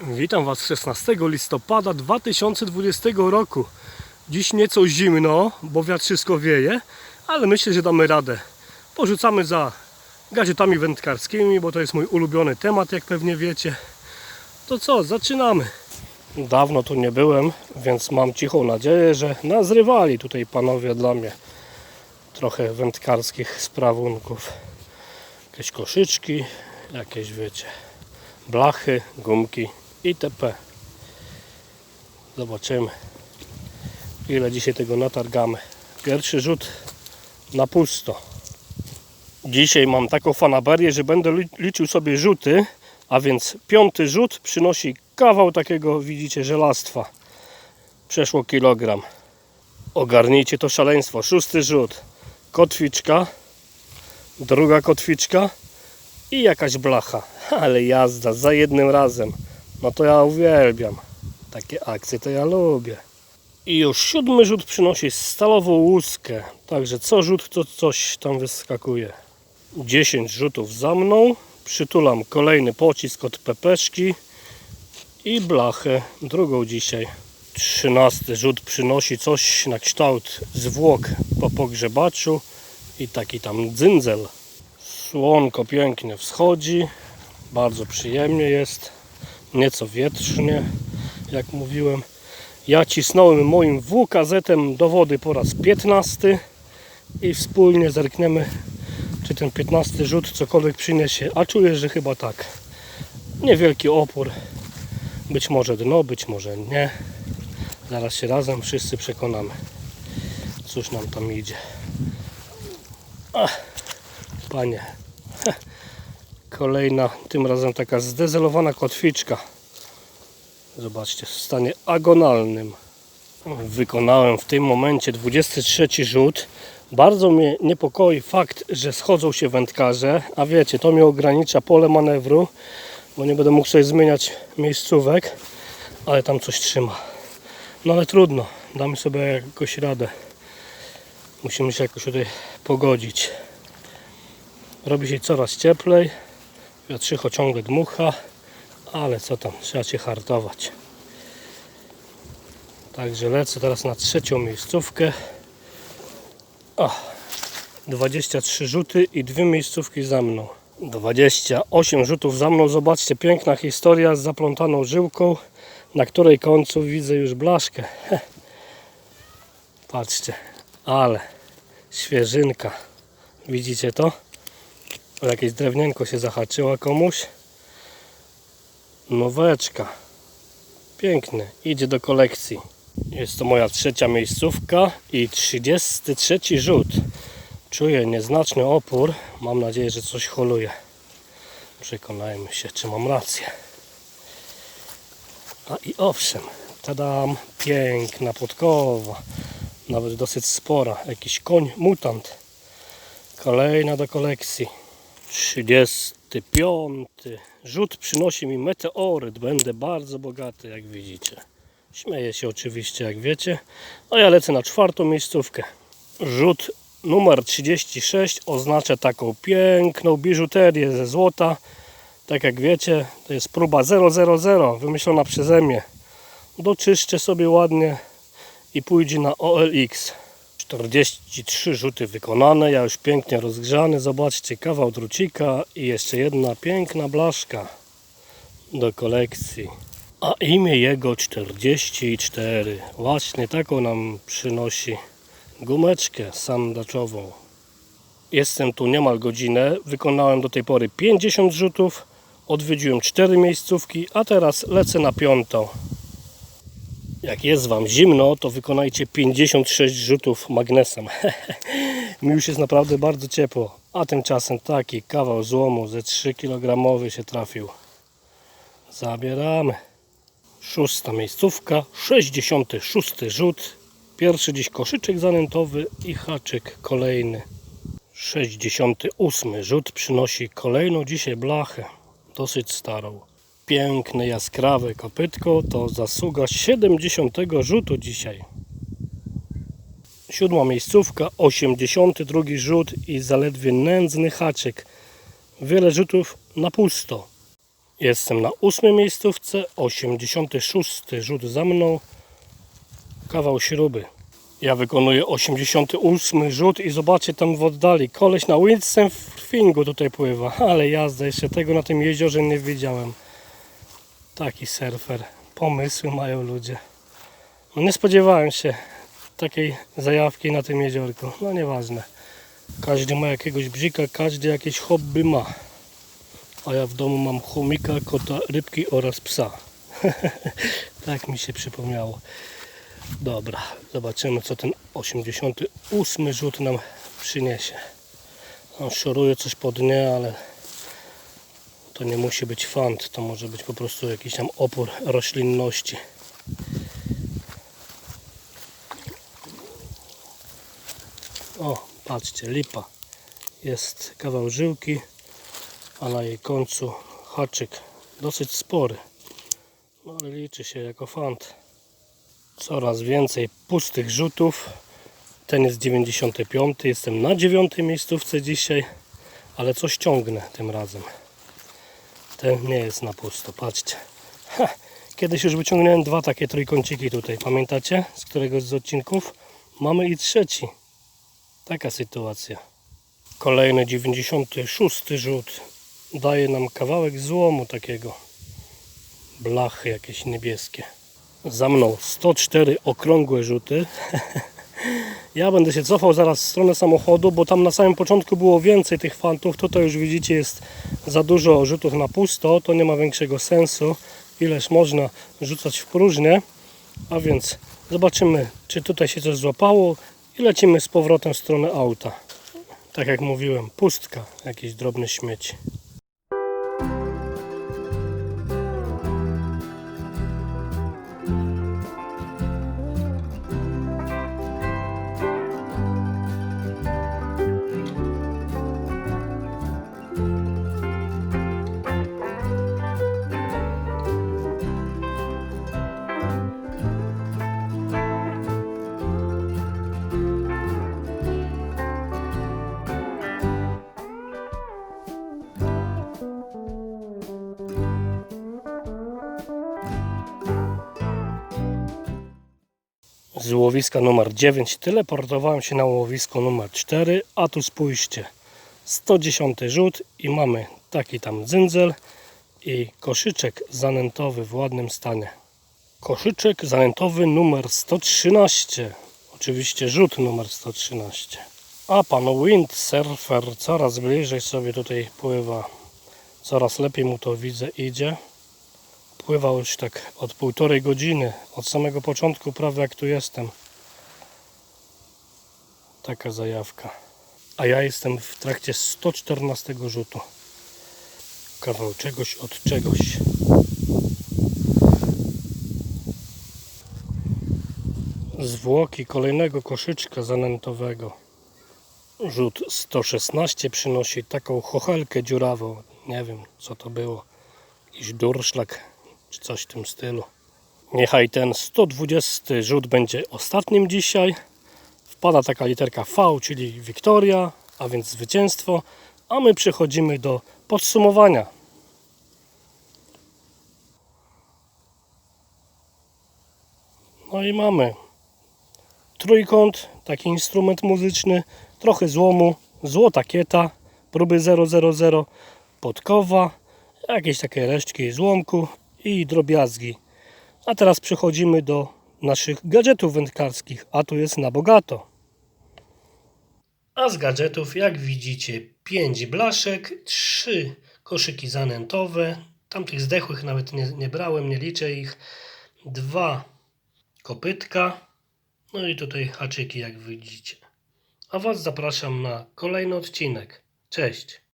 Witam Was 16 listopada 2020 roku. Dziś nieco zimno, bo wiatr wszystko wieje, ale myślę, że damy radę. Porzucamy za gadżetami wędkarskimi, bo to jest mój ulubiony temat, jak pewnie wiecie. To co, zaczynamy. Dawno tu nie byłem, więc mam cichą nadzieję, że nazrywali tutaj panowie dla mnie trochę wędkarskich sprawunków. Jakieś koszyczki, jakieś wiecie, blachy, gumki itp. Zobaczymy ile dzisiaj tego natargamy. Pierwszy rzut na pusto. Dzisiaj mam taką fanaberię, że będę li- liczył sobie rzuty, a więc piąty rzut przynosi kawał takiego, widzicie, żelastwa. Przeszło kilogram. Ogarnijcie to szaleństwo. Szósty rzut. Kotwiczka. Druga kotwiczka. I jakaś blacha. Ale jazda, za jednym razem. No to ja uwielbiam. Takie akcje to ja lubię. I już siódmy rzut przynosi stalową łuskę. Także co rzut to coś tam wyskakuje. 10 rzutów za mną. Przytulam kolejny pocisk od pepeszki i blachę, drugą dzisiaj. Trzynasty rzut przynosi coś na kształt zwłok po pogrzebaczu i taki tam dzyndzel. Słonko pięknie wschodzi, bardzo przyjemnie jest, nieco wietrznie, jak mówiłem. Ja cisnąłem moim WKZ-em do wody po raz 15 i wspólnie zerkniemy, czy ten 15 rzut cokolwiek przyniesie, a czuję, że chyba tak. Niewielki opór, być może dno, być może nie. Zaraz się razem wszyscy przekonamy, cóż nam tam idzie. Ach, panie, Kolejna, tym razem taka zdezelowana kotwiczka. Zobaczcie, w stanie agonalnym. Wykonałem w tym momencie 23 rzut. Bardzo mnie niepokoi fakt, że schodzą się wędkarze, a wiecie, to mnie ogranicza pole manewru, bo nie będę mógł sobie zmieniać miejscówek, ale tam coś trzyma. No ale trudno, damy sobie jakoś radę. Musimy się jakoś tutaj pogodzić. Robi się coraz cieplej. Wiatrzycho ciągle dmucha, ale co tam, trzeba się hartować. Także lecę teraz na trzecią miejscówkę. O, 23 rzuty i dwie miejscówki za mną. 28 rzutów za mną. Zobaczcie, piękna historia z zaplątaną żyłką, na której końcu widzę już blaszkę. Patrzcie, ale świeżynka. Widzicie to? O jakieś drewnienko się zahaczyła komuś. Noweczka. Piękny. Idzie do kolekcji. Jest to moja trzecia miejscówka i 33 rzut. Czuję nieznaczny opór. Mam nadzieję, że coś holuje. Przekonajmy się, czy mam rację. A i owszem, tadam, piękna podkowa. Nawet dosyć spora. Jakiś koń mutant. Kolejna do kolekcji. 35. Rzut przynosi mi meteoryt. Będę bardzo bogaty, jak widzicie. Śmieję się oczywiście, jak wiecie. A ja lecę na czwartą miejscówkę. Rzut numer 36 oznacza taką piękną biżuterię ze złota. Tak jak wiecie, to jest próba 000 wymyślona przeze mnie. Doczyszczę sobie ładnie i pójdzie na OLX. 43 rzuty wykonane, ja już pięknie rozgrzany. Zobaczcie, kawał drucika i jeszcze jedna piękna blaszka do kolekcji. A imię jego 44. Właśnie taką nam przynosi gumeczkę sandaczową. Jestem tu niemal godzinę. Wykonałem do tej pory 50 rzutów. Odwiedziłem 4 miejscówki, a teraz lecę na piątą. Jak jest Wam zimno, to wykonajcie 56 rzutów magnesem. Mi już jest naprawdę bardzo ciepło. A tymczasem taki kawał złomu ze 3 kg się trafił. Zabieramy. Szósta miejscówka, 66 rzut. Pierwszy dziś koszyczek zanętowy i haczyk kolejny. 68 rzut przynosi kolejną dzisiaj blachę. Dosyć starą piękne, jaskrawe kopytko to zasługa 70 rzutu dzisiaj. Siódma miejscówka, 82 rzut i zaledwie nędzny haczyk. Wiele rzutów na pusto. Jestem na ósmej miejscówce, 86 rzut za mną, kawał śruby. Ja wykonuję 88 rzut i zobaczcie tam w oddali, koleś na windsurfingu tutaj pływa, ale jazda, jeszcze tego na tym jeziorze nie widziałem. Taki surfer, pomysły mają ludzie. No nie spodziewałem się takiej zajawki na tym jeziorku, no nieważne. Każdy ma jakiegoś bzika, każdy jakieś hobby ma. A ja w domu mam chomika, kota, rybki oraz psa. tak mi się przypomniało. Dobra, zobaczymy co ten 88 rzut nam przyniesie. On szoruje coś po dnie, ale to nie musi być fant, to może być po prostu jakiś tam opór roślinności. O, patrzcie, lipa. Jest kawał żyłki, a na jej końcu haczyk dosyć spory. No ale liczy się jako fant. Coraz więcej pustych rzutów. Ten jest 95. Jestem na 9 miejscówce dzisiaj, ale coś ciągnę tym razem. Ten nie jest na pusto, patrzcie. Ha, kiedyś już wyciągnąłem dwa takie trójkąciki tutaj, pamiętacie? Z któregoś z odcinków. Mamy i trzeci. Taka sytuacja. Kolejny 96 rzut. Daje nam kawałek złomu takiego. Blachy jakieś niebieskie. Za mną 104 okrągłe rzuty. Ja będę się cofał zaraz w stronę samochodu, bo tam na samym początku było więcej tych fantów. Tutaj już widzicie jest za dużo rzutów na pusto. To nie ma większego sensu. Ileż można rzucać w próżnię. A więc zobaczymy, czy tutaj się coś złapało i lecimy z powrotem w stronę auta. Tak jak mówiłem, pustka, jakieś drobne śmieci. Z łowiska numer 9 teleportowałem się na łowisko numer 4 a tu spójrzcie. 110 rzut i mamy taki tam dzyndzel i koszyczek zanętowy w ładnym stanie. Koszyczek zanętowy numer 113 oczywiście rzut numer 113 a pan windsurfer coraz bliżej sobie tutaj pływa. Coraz lepiej mu to widzę idzie pływał już tak od półtorej godziny, od samego początku prawie jak tu jestem. Taka zajawka. A ja jestem w trakcie 114 rzutu. Kawał czegoś od czegoś. Zwłoki kolejnego koszyczka zanętowego. Rzut 116 przynosi taką chochelkę dziurawą. Nie wiem co to było. Jakiś durszlak czy coś w tym stylu. Niechaj ten 120 rzut będzie ostatnim dzisiaj. Wpada taka literka V, czyli Wiktoria, a więc zwycięstwo. A my przechodzimy do podsumowania. No i mamy trójkąt, taki instrument muzyczny, trochę złomu, złota kieta, próby 000, podkowa, jakieś takie resztki złomku i drobiazgi. A teraz przechodzimy do naszych gadżetów wędkarskich, a tu jest na bogato. A z gadżetów, jak widzicie, 5 blaszek, 3 koszyki zanętowe, tamtych zdechłych nawet nie, nie brałem, nie liczę ich, dwa kopytka, no i tutaj haczyki, jak widzicie. A Was zapraszam na kolejny odcinek. Cześć!